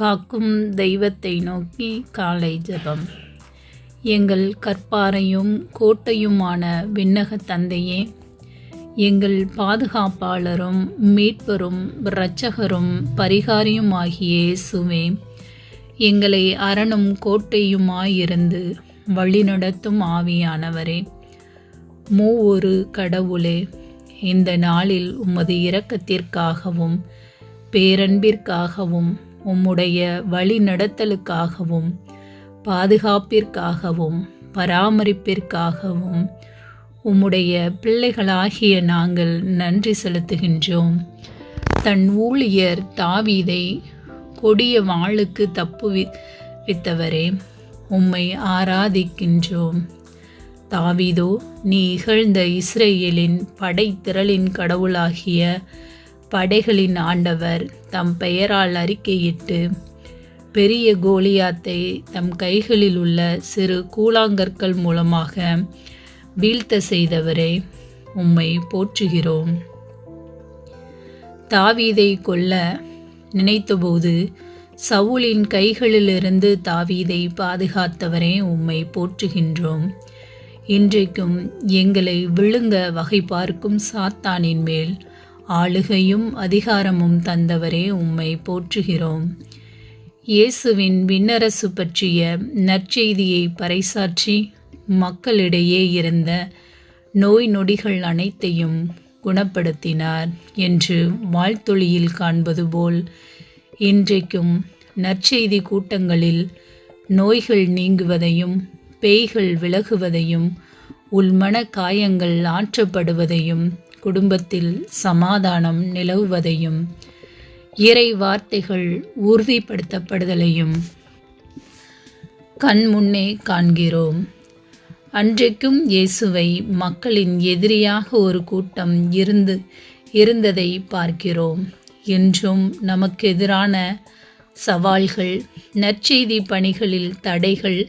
காக்கும் தெய்வத்தை நோக்கி காலை ஜெபம். எங்கள் கற்பாரையும் கோட்டையுமான விண்ணக தந்தையே எங்கள் பாதுகாப்பாளரும் மீட்பரும் இரட்சகரும் பரிகாரியுமாகிய இயேசுவே எங்களை அரணும் கோட்டையுமாயிருந்து வழிநடத்தும் ஆவியானவரே. மூவொரு கடவுளே இந்த நாளில் உமது இரக்கத்திற்காகவும் பேரன்பிற்காகவும் உம்முடைய வழிநடத்தலுக்காகவும் பாதுகாப்பிற்காகவும் பராமரிப்பிற்காகவும் உம்முடைய பிள்ளைகளாகிய நாங்கள் நன்றி செலுத்துகின்றோம். தன் ஊழியர் தாவீதை கொடிய வாளுக்கு தப்புவி வித்தவரே உம்மை ஆராதிக்கின்றோம். தாவீதோ நீ இகழ்ந்த இஸ்ரேலின் படைத்திரளின் கடவுளாகிய படைகளின் ஆண்டவர் தம் பெயரால் அறிக்கையிட்டு பெரிய கோலியாத்தை தம் கைகளில் உள்ள சிறு கூழாங்கற்கள் மூலமாக வீழ்த்த செய்தவரே உம்மை போற்றுகிறோம். தாவீதை கொல்ல நினைத்தபோது சவுலின் கைகளிலிருந்து தாவீதை பாதுகாத்தவரே உம்மை போற்றுகின்றோம். இன்றைக்கும் எங்களை விழுங்க வகை பார்க்கும் சாத்தானின் மேல் ஆளுகையும் அதிகாரமும் தந்தவரே உம்மை போற்றுகிறோம். இயேசுவின் விண்ணரசு பற்றிய நற்செய்தியை பறைசாற்றி மக்களிடையே இருந்த நோய் நொடிகள் அனைத்தையும் குணப்படுத்தினார் என்று வாழ்த்தொழியில் காண்பது போல் இன்றைக்கும் நற்செய்தி கூட்டங்களில் நோய்கள் நீங்குவதையும் பேய்கள் விலகுவதையும் உள்மன காயங்கள் ஆற்றப்படுவதையும் குடும்பத்தில் சமாதானம் நிலவுவதையும் இறை வார்த்தைகள் உறுதிப்படுத்தப்படுதலையும் கண் முன்னே காண்கிறோம். அன்றைக்கும் இயேசுவை மக்களின் எதிரியாக ஒரு கூட்டம் இருந்து இருந்ததை பார்க்கிறோம். என்றும் நமக்கு எதிரான சவால்கள் நற்செய்தி பணிகளில் தடைகள்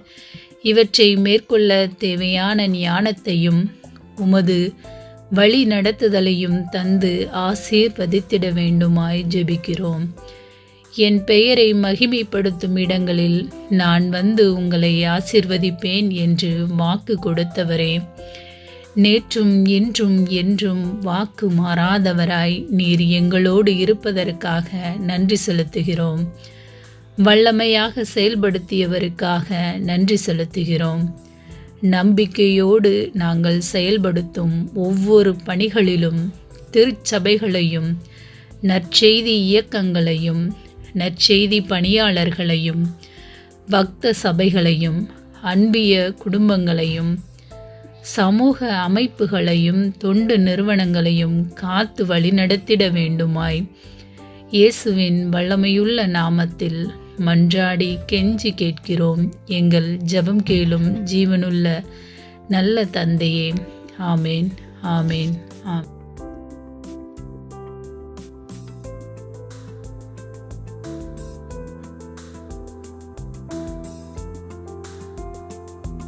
இவற்றை மேற்கொள்ள தேவையான ஞானத்தையும் உமது வழி நடத்துதலையும் தந்து ஆசீர்வதித்திட வேண்டுமாய் ஜெபிக்கிறோம். என் பெயரை மகிமைப்படுத்தும் இடங்களில் நான் வந்து உங்களை ஆசிர்வதிப்பேன் என்று வாக்கு கொடுத்தவரே. நேற்றும் இன்றும் என்றும் வாக்கு மாறாதவராய் நீர் எங்களோடு இருப்பதற்காக நன்றி செலுத்துகிறோம். வல்லமையாக செயல்படுத்தியவருக்காக நன்றி செலுத்துகிறோம். நம்பிக்கையோடு நாங்கள் செயல்படுத்தும் ஒவ்வொரு பணிகளிலும் திருச்சபைகளையும் நற்செய்தி இயக்கங்களையும் நற்செய்தி பணியாளர்களையும் பக்த சபைகளையும் அன்பிய குடும்பங்களையும் சமூக அமைப்புகளையும் தொண்டு நிறுவனங்களையும் காத்து வழிநடத்திட வேண்டுமாய் இயேசுவின் வல்லமையுள்ள நாமத்தில் மன்றாடி கெஞ்சி கேட்கிறோம். எங்கள் ஜெபம் கேளும் ஜீவனுள்ள நல்ல தந்தையே. ஆமேன் ஆமேன் ஆம்